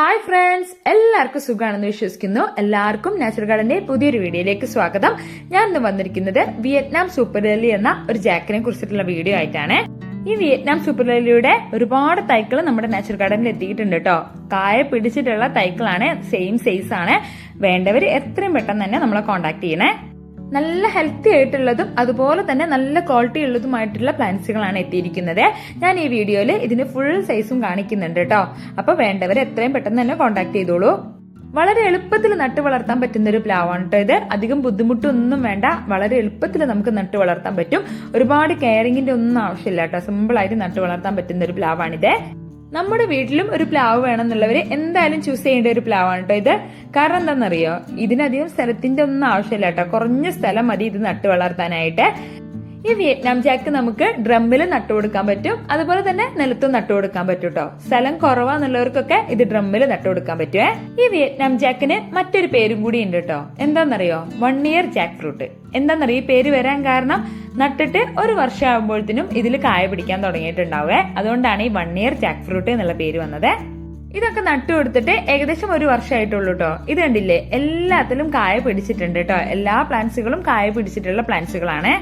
Hi friends എല്ലാവർക്കും സുഖമാണെന്ന് വിശ്വസിക്കുന്നു. എല്ലാവർക്കും നാച്ചുറൽ ഗാർഡന്റെ പുതിയൊരു വീഡിയോയിലേക്ക് സ്വാഗതം. ഞാൻ ഇന്ന് വന്നിരിക്കുന്നത് വിയറ്റ്നാം സൂപ്പർ ഡെലി എന്ന ഒരു ജാക്കിനെ കുറിച്ചിട്ടുള്ള വീഡിയോ ആയിട്ടാണ്. ഈ വിയറ്റ്നാം സൂപ്പർ ഡെലിയുടെ ഒരുപാട് തൈക്കൾ നമ്മുടെ നാച്ചുറൽ ഗാർഡനിൽ എത്തിയിട്ടുണ്ട് കേട്ടോ. കായ പിടിച്ചിട്ടുള്ള തൈക്കളാണ് സെയിം സൈസ് ആണ്. വേണ്ടവർ എത്രയും പെട്ടെന്ന് തന്നെ നമ്മളെ കോൺടാക്ട് ചെയ്യണേ. നല്ല ഹെൽത്തി ആയിട്ടുള്ളതും അതുപോലെ തന്നെ നല്ല ക്വാളിറ്റി ഉള്ളതുമായിട്ടുള്ള പ്ലാന്റ്സുകളാണ് എത്തിയിരിക്കുന്നത്. ഞാൻ ഈ വീഡിയോയിൽ ഇതിന് ഫുൾ സൈസും കാണിക്കുന്നുണ്ട് കേട്ടോ അപ്പോൾ വേണ്ടവർ എത്രയും പെട്ടെന്ന് തന്നെ കോൺടാക്ട് ചെയ്തോളൂ. വളരെ എളുപ്പത്തിൽ നട്ട് വളർത്താൻ പറ്റുന്ന ഒരു പ്ലാവാണ് കേട്ടോ ഇത്. അധികം ബുദ്ധിമുട്ടൊന്നും വേണ്ട. വളരെ എളുപ്പത്തിൽ നമുക്ക് നട്ട് വളർത്താൻ പറ്റും. ഒരുപാട് കെയറിങ്ങിന്റെ ഒന്നും ആവശ്യമില്ല കേട്ടോ സിമ്പിൾ ആയിട്ട് നട്ട് വളർത്താൻ പറ്റുന്ന ഒരു പ്ലാവാണിത്. നമ്മുടെ വീട്ടിലും ഒരു പ്ലാവ് വേണമെന്നുള്ളവര് എന്തായാലും ചൂസ് ചെയ്യേണ്ട ഒരു പ്ലാവാണ് കേട്ടോ ഇത്. കാരണം എന്താണെന്നറിയോ? ഇതിനധികം സ്ഥലത്തിന്റെ ഒന്നും ആവശ്യമില്ല കേട്ടോ കുറഞ്ഞ സ്ഥലം മതി ഇത് നട്ടു വളർത്താനായിട്ട് ഈ വിയറ്റ്നാം ജാക്ക് നമുക്ക് ഡ്രമ്മിൽ നട്ടു കൊടുക്കാൻ പറ്റും. അതുപോലെ തന്നെ നിലത്തും നട്ടു കൊടുക്കാൻ പറ്റും കേട്ടോ സ്ഥലം കുറവാന്നുള്ളവർക്കൊക്കെ ഇത് ഡ്രമ്മിൽ നട്ടു കൊടുക്കാൻ പറ്റുമേ ഈ വിയറ്റ്നാം ജാക്കിന് മറ്റൊരു പേരും കൂടി ഉണ്ട് കേട്ടോ എന്താണെന്നറിയോ വൺ ഇയർ ജാക്ക് ഫ്രൂട്ട് എന്താണെന്നറിയോ ഈ പേര് വരാൻ കാരണം നട്ടിട്ട് ഒരു വർഷം ആകുമ്പോഴത്തേനും ഇതിൽ കായ പിടിക്കാൻ തുടങ്ങിയിട്ടുണ്ടാവേ. അതുകൊണ്ടാണ് ഈ വൺ ഇയർ ജാക്ക് ഫ്രൂട്ട് എന്നുള്ള പേര് വന്നത്. ഇതൊക്കെ നട്ടു കൊടുത്തിട്ട് ഏകദേശം ഒരു വർഷമായിട്ടുള്ളൂ കേട്ടോ ഇത് കണ്ടില്ലേ? എല്ലാത്തിലും കായ പിടിച്ചിട്ടുണ്ട് കേട്ടോ എല്ലാ പ്ലാന്റ്സുകളും കായ പിടിച്ചിട്ടുള്ള പ്ലാന്റ്സുകളാണ്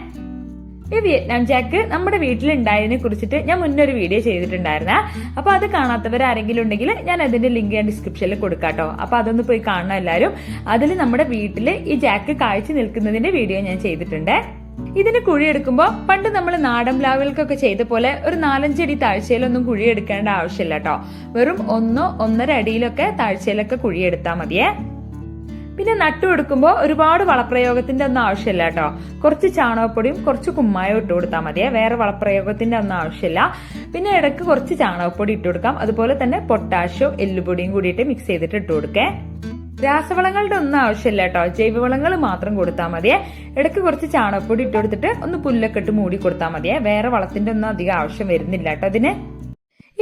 ഈ വിയറ്റ്നാം ജാക്ക് നമ്മുടെ വീട്ടിൽ ഉണ്ടായതിനെ കുറിച്ചിട്ട് ഞാൻ മുന്നേ ഒരു വീഡിയോ ചെയ്തിട്ടുണ്ടായിരുന്ന. അപ്പൊ അത് കാണാത്തവർ ആരെങ്കിലും ഉണ്ടെങ്കിൽ ഞാൻ അതിന്റെ ലിങ്ക് ഞാൻ ഡിസ്ക്രിപ്ഷനിൽ കൊടുക്കാട്ടോ അപ്പൊ അതൊന്ന് പോയി കാണണം എല്ലാവരും. അതിൽ നമ്മുടെ വീട്ടിൽ ഈ ജാക്ക് കാഴ്ച നിൽക്കുന്നതിന്റെ വീഡിയോ ഞാൻ ചെയ്തിട്ടുണ്ട്. ഇതിന് കുഴിയെടുക്കുമ്പോൾ പണ്ട് നമ്മൾ നാടൻ പ്ലാവുകൾക്കൊക്കെ ചെയ്ത പോലെ ഒരു നാലഞ്ചടി താഴ്ചയിലൊന്നും കുഴിയെടുക്കേണ്ട ആവശ്യമില്ല കേട്ടോ. വെറും ഒന്നോ ഒന്നര അടിയിലൊക്കെ താഴ്ചയിലൊക്കെ കുഴിയെടുത്താൽ മതിയേ. പിന്നെ നട്ടു കൊടുക്കുമ്പോൾ ഒരുപാട് വളപ്രയോഗത്തിന്റെ ഒന്നും ആവശ്യമില്ല കേട്ടോ. കുറച്ച് ചാണകപ്പൊടിയും കുറച്ച് കുമ്മായം ഇട്ട് കൊടുത്താൽ മതിയെ വേറെ വളപ്രയോഗത്തിന്റെ ഒന്നും ആവശ്യമില്ല. പിന്നെ ഇടയ്ക്ക് കുറച്ച് ചാണകപ്പൊടി ഇട്ട് കൊടുക്കാം. അതുപോലെ തന്നെ പൊട്ടാഷ്യോ എല്ലുപൊടിയും കൂടിയിട്ട് മിക്സ് ചെയ്തിട്ട് ഇട്ട് കൊടുക്കേ. രാസവളങ്ങളുടെ ഒന്നും ആവശ്യമില്ല കേട്ടോ. ജൈവവളങ്ങൾ മാത്രം കൊടുത്താൽ മതിയെ. ഇടയ്ക്ക് കുറച്ച് ചാണകപ്പൊടി ഇട്ട് കൊടുത്തിട്ട് ഒന്ന് പുല്ലൊക്കെ ഇട്ട് മൂടി കൊടുത്താൽ മതിയെ. വേറെ വളത്തിന്റെ ഒന്നും അധികം ആവശ്യം വരുന്നില്ല കേട്ടോ അതിന്.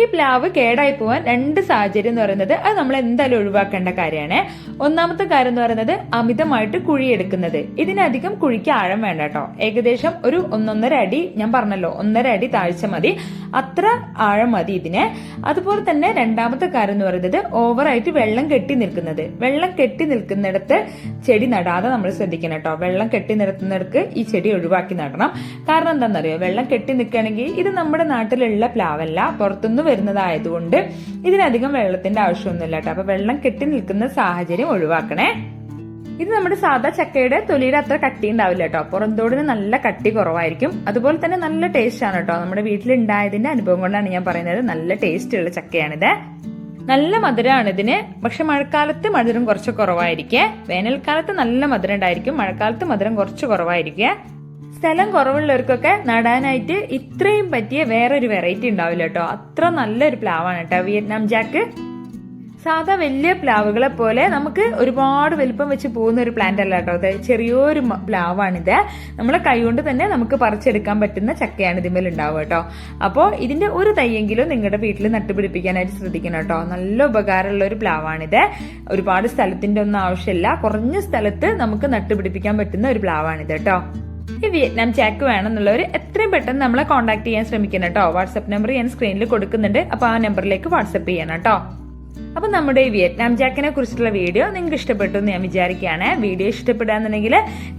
ഈ പ്ലാവ് കേടായി പോവാൻ രണ്ട് സാഹചര്യം എന്ന് പറയുന്നത് അത് നമ്മൾ എന്തായാലും ഒഴിവാക്കേണ്ട കാര്യമാണ്. ഒന്നാമത്തെ കാര്യം എന്ന് പറയുന്നത് അമിതമായിട്ട് കുഴിയെടുക്കുന്നത്. ഇതിനധികം കുഴിക്ക് ആഴം വേണ്ട കേട്ടോ. ഏകദേശം ഒരു ഒന്നൊന്നര അടി ഞാൻ പറഞ്ഞല്ലോ ഒന്നര അടി താഴ്ച മതി. അത്ര ആഴം മതി ഇതിന്. അതുപോലെ തന്നെ രണ്ടാമത്തെ കാര്യം എന്ന് പറയുന്നത് ഓവറായിട്ട് വെള്ളം കെട്ടി നിൽക്കുന്നത്. വെള്ളം കെട്ടി നിൽക്കുന്നിടത്ത് ചെടി നടാതെ നമ്മൾ ശ്രദ്ധിക്കണം കേട്ടോ. വെള്ളം കെട്ടി നിർത്തുന്നിടക്ക് ഈ ചെടി ഒഴിവാക്കി നടണം. കാരണം എന്താണെന്നറിയോ? വെള്ളം കെട്ടി നിൽക്കുകയാണെങ്കിൽ ഇത് നമ്മുടെ നാട്ടിലുള്ള പ്ലാവല്ല. പുറത്തുനിന്ന് വരുന്നതായതുകൊണ്ട് ഇതിനധികം വെള്ളത്തിന്റെ ആവശ്യമൊന്നുമില്ല കേട്ടോ. അപ്പൊ വെള്ളം കെട്ടി നിൽക്കുന്ന സാഹചര്യം ഒഴിവാക്കണേ. ഇത് നമ്മുടെ സാധാ ചക്കയുടെ തൊലിയുടെ അത്ര കട്ടി ഉണ്ടാവില്ല കേട്ടോ. പുറന്തോടിന് നല്ല കട്ടി കുറവായിരിക്കും. അതുപോലെ തന്നെ നല്ല ടേസ്റ്റ് ആണ് കേട്ടോ. നമ്മുടെ വീട്ടിലുണ്ടായതിന്റെ അനുഭവം കൊണ്ടാണ് ഞാൻ പറയുന്നത്. നല്ല ടേസ്റ്റ് ഉള്ള ചക്കയാണിത്. നല്ല മധുരമാണ് ഇതിന്. പക്ഷെ മഴക്കാലത്ത് മധുരം കുറച്ച് കുറവായിരിക്കേ. വേനൽക്കാലത്ത് നല്ല മധുരം ഉണ്ടായിരിക്കും. മഴക്കാലത്ത് മധുരം കുറച്ച് കുറവായിരിക്കേ. സ്ഥലം കുറവുള്ളവർക്കൊക്കെ നടാനായിട്ട് ഇത്രയും പറ്റിയ വേറൊരു വെറൈറ്റി ഉണ്ടാവില്ല കേട്ടോ. അത്ര നല്ലൊരു പ്ലാവാണ് കേട്ടോ വിയറ്റ്നാം ജാക്ക്. സാധാ വലിയ പ്ലാവുകളെ പോലെ നമുക്ക് ഒരുപാട് വലിപ്പം വെച്ച് പോകുന്ന ഒരു പ്ലാന്റ് അല്ല കേട്ടോ. അത് ചെറിയൊരു പ്ലാവാണിത്. നമ്മളെ കൈകൊണ്ട് തന്നെ നമുക്ക് പറിച്ചെടുക്കാൻ പറ്റുന്ന ചക്കയാണ് ഇതിന്മേൽ ഉണ്ടാവുക കേട്ടോ. അപ്പോൾ ഇതിന്റെ ഒരു തയ്യെങ്കിലും നിങ്ങളുടെ വീട്ടിൽ നട്ടുപിടിപ്പിക്കാനായിട്ട് ശ്രദ്ധിക്കണം കേട്ടോ. നല്ല ഉപകാരമുള്ള ഒരു പ്ലാവാണിത്. ഒരുപാട് സ്ഥലത്തിന്റെ ഒന്നും ആവശ്യമില്ല. കുറഞ്ഞ സ്ഥലത്ത് നമുക്ക് നട്ടുപിടിപ്പിക്കാൻ പറ്റുന്ന ഒരു പ്ലാവാണിത് കേട്ടോ. ഈ വിയറ്റ്നാം ചാക്ക് വേണമെന്നുള്ളവർ എത്രയും പെട്ടെന്ന് നമ്മളെ കോൺടാക്ട് ചെയ്യാൻ ശ്രമിക്കണം കേട്ടോ. വാട്സ്ആപ്പ് നമ്പർ ഞാൻ സ്ക്രീനിൽ കൊടുക്കുന്നുണ്ട്. അപ്പോൾ ആ നമ്പറിലേക്ക് വാട്സ്ആപ്പ് ചെയ്യണം കേട്ടോ. അപ്പൊ നമ്മുടെ ഈ വിയറ്റ്നാം ജാക്കിനെ കുറിച്ചുള്ള വീഡിയോ നിങ്ങൾക്ക് ഇഷ്ടപ്പെട്ടു എന്ന് ഞാൻ വിചാരിക്കുകയാണ്. വീഡിയോ ഇഷ്ടപ്പെടുകയാണെന്നുണ്ടെങ്കിൽ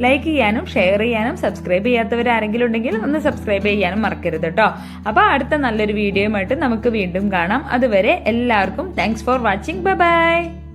ലൈക്ക് ചെയ്യാനും ഷെയർ ചെയ്യാനും സബ്സ്ക്രൈബ് ചെയ്യാത്തവർ ആരെങ്കിലും ഉണ്ടെങ്കിൽ ഒന്ന് സബ്സ്ക്രൈബ് ചെയ്യാനും മറക്കരുത് കേട്ടോ അപ്പൊ അടുത്ത നല്ലൊരു വീഡിയോയുമായിട്ട് നമുക്ക് വീണ്ടും കാണാം. അതുവരെ എല്ലാവർക്കും thanks for watching bye bye